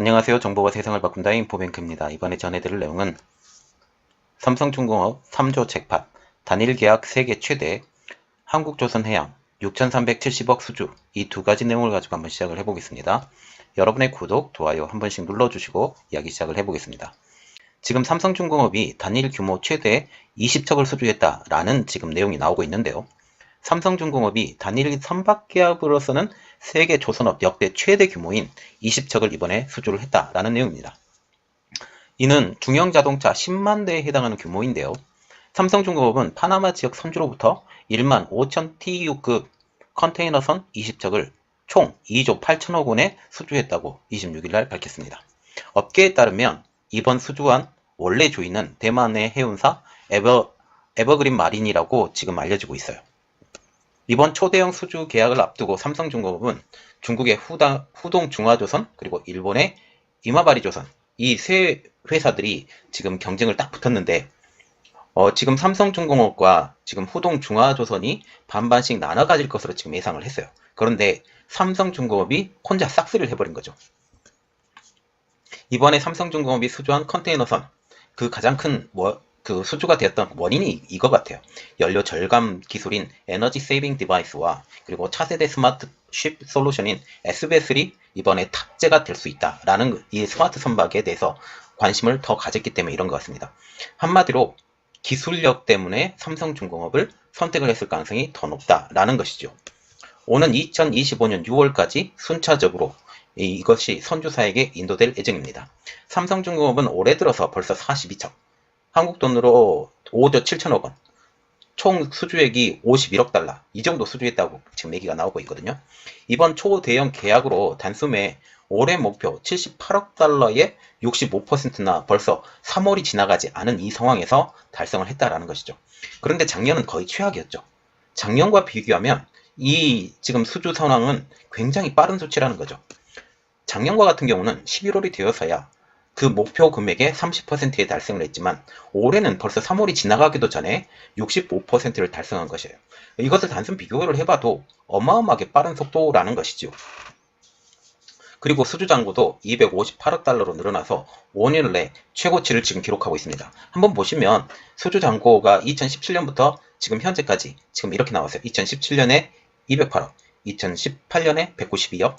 안녕하세요. 정보가 세상을 바꾼다 인포뱅크입니다. 이번에 전해드릴 내용은 삼성중공업 3조 잭팟, 단일 계약 세계 최대, 한국조선해양 6,370억 수주 이 두 가지 내용을 가지고 한번 시작을 해보겠습니다. 여러분의 구독, 좋아요 한 번씩 눌러주시고 이야기 시작을 해보겠습니다. 지금 삼성중공업이 단일 규모 최대 20척을 수주했다라는 지금 내용이 나오고 있는데요. 삼성중공업이 단일 선박기업으로서는 세계 조선업 역대 최대 규모인 20척을 이번에 수주를 했다라는 내용입니다. 이는 중형자동차 10만 대에 해당하는 규모인데요. 삼성중공업은 파나마 지역 선주로부터 1만 5천 TEU급 컨테이너선 20척을 총 2조 8천억 원에 수주했다고 26일 날 밝혔습니다. 업계에 따르면 이번 수주한 원래 주인은 대만의 해운사 에버, 에버그린 마린이라고 지금 알려지고 있어요. 이번 초대형 수주 계약을 앞두고 삼성중공업은 중국의 후다, 후동 중화조선 그리고 일본의 이마바리조선 이 세 회사들이 지금 경쟁을 딱 붙었는데 어, 지금 삼성중공업과 지금 후동 중화조선이 반반씩 나눠 가질 것으로 지금 예상을 했어요. 그런데 삼성중공업이 혼자 싹쓸이를 해버린 거죠. 이번에 삼성중공업이 수주한 컨테이너선 그 가장 큰 뭐, 그 수주가 되었던 원인이 이거 같아요. 연료 절감 기술인 에너지 세이빙 디바이스와 그리고 차세대 스마트 쉽 솔루션인 SB3 이번에 탑재가 될 수 있다라는 이 스마트 선박에 대해서 관심을 더 가졌기 때문에 이런 것 같습니다. 한마디로 기술력 때문에 삼성중공업을 선택을 했을 가능성이 더 높다라는 것이죠. 오는 2025년 6월까지 순차적으로 이것이 선주사에게 인도될 예정입니다. 삼성중공업은 올해 들어서 벌써 42척, 한국 돈으로 5조 7천억 원, 총 수주액이 51억 달러, 이 정도 수주했다고 지금 얘기가 나오고 있거든요. 이번 초대형 계약으로 단숨에 올해 목표 78억 달러의 65%나 벌써 3월이 지나가지 않은 이 상황에서 달성을 했다라는 것이죠. 그런데 작년은 거의 최악이었죠. 작년과 비교하면 이 지금 수주 상황은 굉장히 빠른 수치라는 거죠. 작년과 같은 경우는 11월이 되어서야 그 목표 금액의 30%에 달성을 했지만 올해는 벌써 3월이 지나가기도 전에 65%를 달성한 것이에요. 이것을 단순 비교를 해봐도 어마어마하게 빠른 속도라는 것이죠. 그리고 수주 잔고도 258억 달러로 늘어나서 5년 내 최고치를 지금 기록하고 있습니다. 한번 보시면 수주 잔고가 2017년부터 지금 현재까지 지금 이렇게 나왔어요. 2017년에 208억, 2018년에 192억,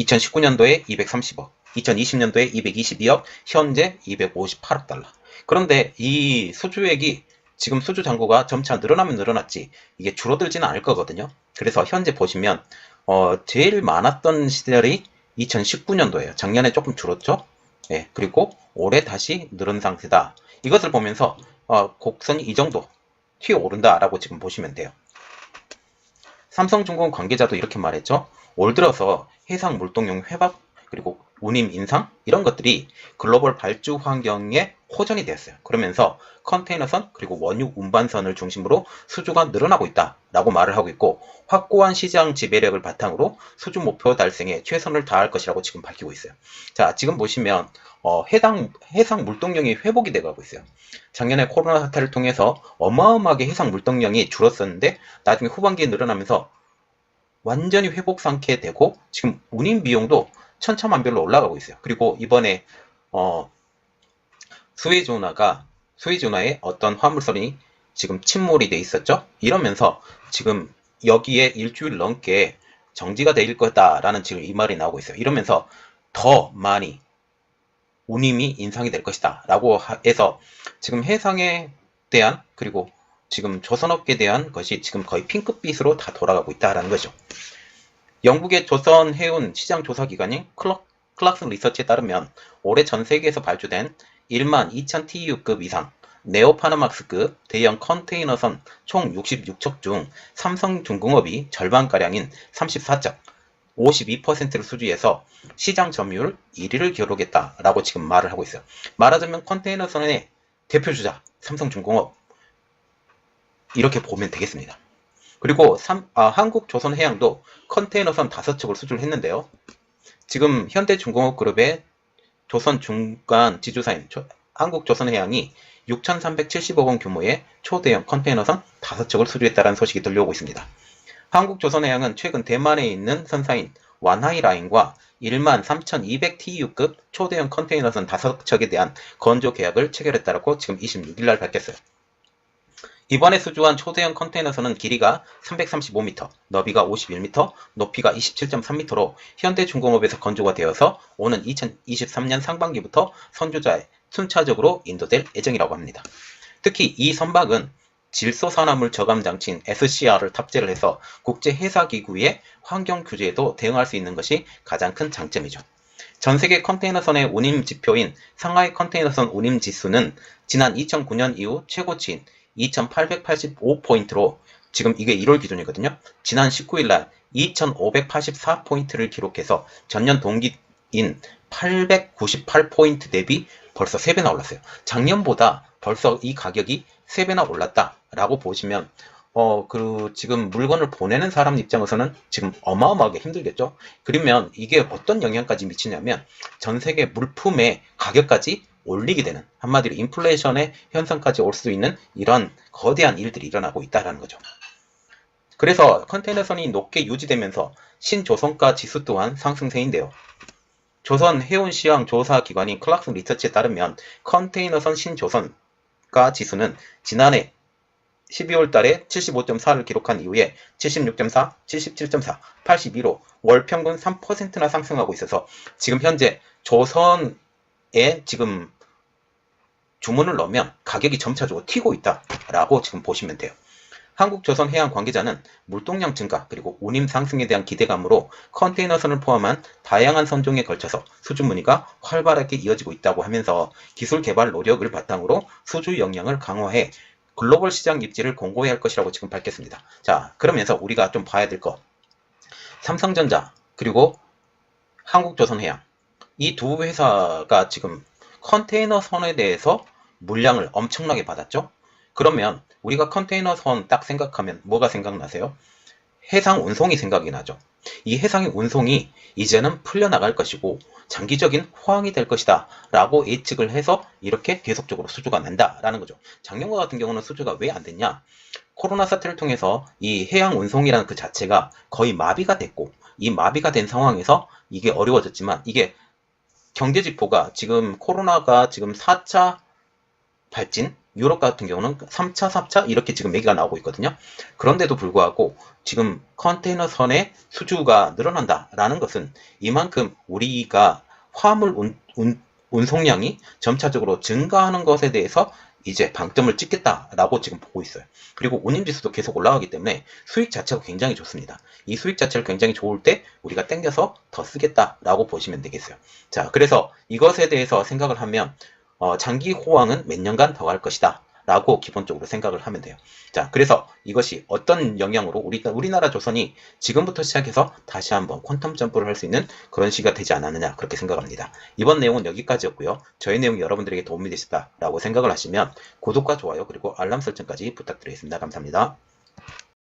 2019년도에 230억, 2020년도에 222억, 현재 258억 달러. 그런데 이 수주액이 지금 수주 잔고가 점차 늘어나면 늘어났지 이게 줄어들지는 않을 거거든요. 그래서 현재 보시면 어, 제일 많았던 시절이 2019년도예요. 작년에 조금 줄었죠. 예, 그리고 올해 다시 늘은 상태다. 이것을 보면서 어, 곡선이 이 정도 튀어 오른다라고 지금 보시면 돼요. 삼성중공 관계자도 이렇게 말했죠. 올 들어서 해상 물동용 회복 그리고 운임 인상 이런 것들이 글로벌 발주 환경에 호전이 되었어요. 그러면서 컨테이너선 그리고 원유 운반선을 중심으로 수주가 늘어나고 있다라고 말을 하고 있고 확고한 시장 지배력을 바탕으로 수주 목표 달성에 최선을 다할 것이라고 지금 밝히고 있어요. 자 지금 보시면 어, 해당 해상 물동량이 회복이 돼가고 있어요. 작년에 코로나 사태를 통해서 어마어마하게 해상 물동량이 줄었었는데 나중에 후반기에 늘어나면서 완전히 회복 상태 되고 지금 운임 비용도 천차만별로 올라가고 있어요. 그리고 이번에 어, 스웨즈 운하가 스웨즈 운하에 어떤 화물선이 지금 침몰이 돼 있었죠. 이러면서 지금 여기에 일주일 넘게 정지가 될 거다라는 지금 이 말이 나오고 있어요. 이러면서 더 많이 운임이 인상이 될 것이다 라고 해서 지금 해상에 대한 그리고 지금 조선업계에 대한 것이 지금 거의 핑크빛으로 다 돌아가고 있다라는 거죠. 영국의 조선 해운 시장 조사 기관인 클럭, 클락슨 리서치에 따르면 올해 전 세계에서 발주된 1만 2천 TU급 이상 네오파나막스급 대형 컨테이너선 총 66척 중 삼성중공업이 절반가량인 34척 52%를 수주해서 시장 점유율 1위를 기록했다라고 지금 말을 하고 있어요. 말하자면 컨테이너선의 대표주자 삼성중공업 이렇게 보면 되겠습니다. 그리고 삼, 아, 한국조선해양도 컨테이너선 5척을 수주를 했는데요. 지금 현대중공업그룹의 조선 중간 지주사인 한국조선해양이 6,370억 원 규모의 초대형 컨테이너선 5척을 수주했다는 소식이 들려오고 있습니다. 한국조선해양은 최근 대만에 있는 선사인 완하이 라인과 13,200TU급 초대형 컨테이너선 5척에 대한 건조 계약을 체결했다고 지금 26일 날 밝혔어요. 이번에 수주한 초대형 컨테이너선은 길이가 335m, 너비가 51m, 높이가 27.3m로 현대중공업에서 건조가 되어서 오는 2023년 상반기부터 선주자에 순차적으로 인도될 예정이라고 합니다. 특히 이 선박은 질소산화물 저감 장치인 SCR을 탑재를 해서 국제해사기구의 환경 규제에도 대응할 수 있는 것이 가장 큰 장점이죠. 전 세계 컨테이너선의 운임 지표인 상하이 컨테이너선 운임 지수는 지난 2009년 이후 최고치인 2885포인트로 지금 이게 1월 기준이거든요. 지난 19일 날 2584포인트를 기록해서 전년 동기인 898포인트 대비 벌써 3배나 올랐어요. 작년보다 벌써 이 가격이 3배나 올랐다라고 보시면 어, 그, 지금 물건을 보내는 사람 입장에서는 지금 어마어마하게 힘들겠죠? 그러면 이게 어떤 영향까지 미치냐면 전 세계 물품의 가격까지 올리게 되는, 한마디로 인플레이션의 현상까지 올 수 있는 이런 거대한 일들이 일어나고 있다는 거죠. 그래서 컨테이너선이 높게 유지되면서 신조선가 지수 또한 상승세인데요. 조선 해운 시황 조사 기관인 클락슨 리서치에 따르면 컨테이너선 신조선가 지수는 지난해 12월 달에 75.4를 기록한 이후에 76.4, 77.4, 82로 월 평균 3%나 상승하고 있어서 지금 현재 조선에 지금 주문을 넣으면 가격이 점차적으로 튀고 있다라고 지금 보시면 돼요. 한국조선해양 관계자는 물동량 증가 그리고 운임 상승에 대한 기대감으로 컨테이너선을 포함한 다양한 선종에 걸쳐서 수주 문의가 활발하게 이어지고 있다고 하면서 기술 개발 노력을 바탕으로 수주 역량을 강화해 글로벌 시장 입지를 공고히 할 것이라고 지금 밝혔습니다. 자, 그러면서 우리가 좀 봐야 될 것. 삼성전자, 그리고 한국조선해양. 이 두 회사가 지금 컨테이너 선에 대해서 물량을 엄청나게 받았죠? 그러면 우리가 컨테이너 선 딱 생각하면 뭐가 생각나세요? 해상 운송이 생각이 나죠. 이 해상의 운송이 이제는 풀려나갈 것이고 장기적인 호황이 될 것이다 라고 예측을 해서 이렇게 계속적으로 수주가 난다라는 거죠. 작년과 같은 경우는 수주가 왜 안 됐냐? 코로나 사태를 통해서 이 해양 운송이라는 그 자체가 거의 마비가 됐고 이 마비가 된 상황에서 이게 어려워졌지만 이게 경제 지표가 지금 코로나가 지금 4차 발진 유럽 같은 경우는 3차, 4차 이렇게 지금 얘기가 나오고 있거든요. 그런데도 불구하고 지금 컨테이너 선의 수주가 늘어난다라는 것은 이만큼 우리가 화물 운, 운, 운송량이 점차적으로 증가하는 것에 대해서 이제 방점을 찍겠다라고 지금 보고 있어요. 그리고 운임지수도 계속 올라가기 때문에 수익 자체가 굉장히 좋습니다. 이 수익 자체를 굉장히 좋을 때 우리가 땡겨서 더 쓰겠다라고 보시면 되겠어요. 자, 그래서 이것에 대해서 생각을 하면 어, 장기 호황은 몇 년간 더 갈 것이다. 라고 기본적으로 생각을 하면 돼요. 자, 그래서 이것이 어떤 영향으로 우리, 우리나라 조선이 지금부터 시작해서 다시 한번 퀀텀 점프를 할 수 있는 그런 시기가 되지 않았느냐, 그렇게 생각합니다. 이번 내용은 여기까지였고요. 저희 내용이 여러분들에게 도움이 되셨다라고 생각을 하시면 구독과 좋아요, 그리고 알람 설정까지 부탁드리겠습니다. 감사합니다.